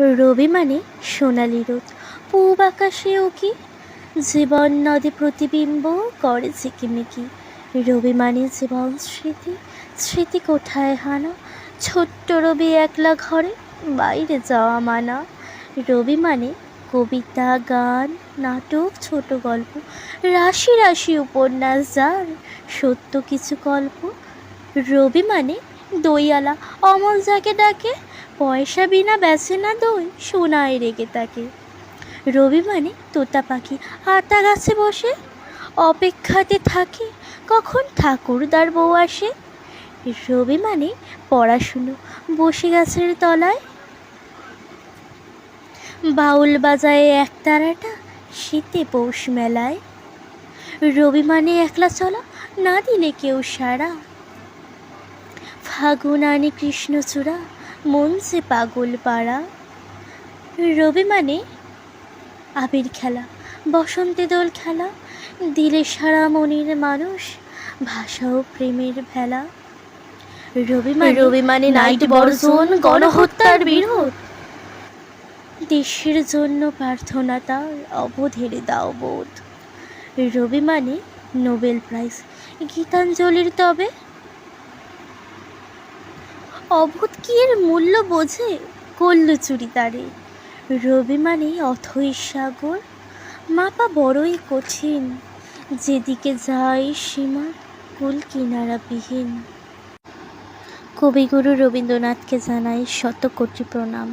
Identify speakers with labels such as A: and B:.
A: রবি মানে সোনালি রোদ। পূব আকাশে কি? জীবন নদে প্রতিবিম্ব করে ঝিকিমিকি। রবি মানে জীবন স্মৃতি। স্মৃতি কোঠায় হানা? ছোট্ট রবি একলা ঘরে বাইরে যাওয়া মানা। রবি মানে কবিতা, গান, নাটক, ছোট গল্প। রাশি রাশি উপন্যাস যার সত্য কিছু গল্প। রবি মানে দইয়ালা। অমল যাকে ডাকে পয়সা বিনা বেচে না দই সোনায় রেগে তাকে। রবি মানে তোতা পাখি আতা গাছে বসে। অপেক্ষাতে থাকে, কখন ঠাকুরদার বউ আসে। রবি মানে পড়াশুনো, বসে গাছের তলায়। বাউল বাজায় একতারাটা শীতে পৌষ মেলায়। রবি মানে একলা চলা, না দিলে কেউ সারা। ফাগুন আনে কৃষ্ণচূড়া মন যে পাগল পাড়া। রবি মানে আবির খেলা বসন্তে দোল খেলা দিলে সারা মনের মানুষ ভাষা ও প্রেমের ভেলা। রবি মানে রবি মানে নাইট বর্জন গণহত্যার বিরোধ। দেশের জন্য প্রার্থনা তার অবধের দাও বোধ রবি মানে নোবেল প্রাইজ গীতাঞ্জলির তবে অভূত কি এর মূল্য বোঝে? করল চুরি তারে রবি মানে অথই সাগর। মাপা বড়ই কঠিন। যেদিকে যায় সীমা, কুল কিনারাবিহীন কবিগুরু রবীন্দ্রনাথকে জানাই শত কোটি প্রণাম।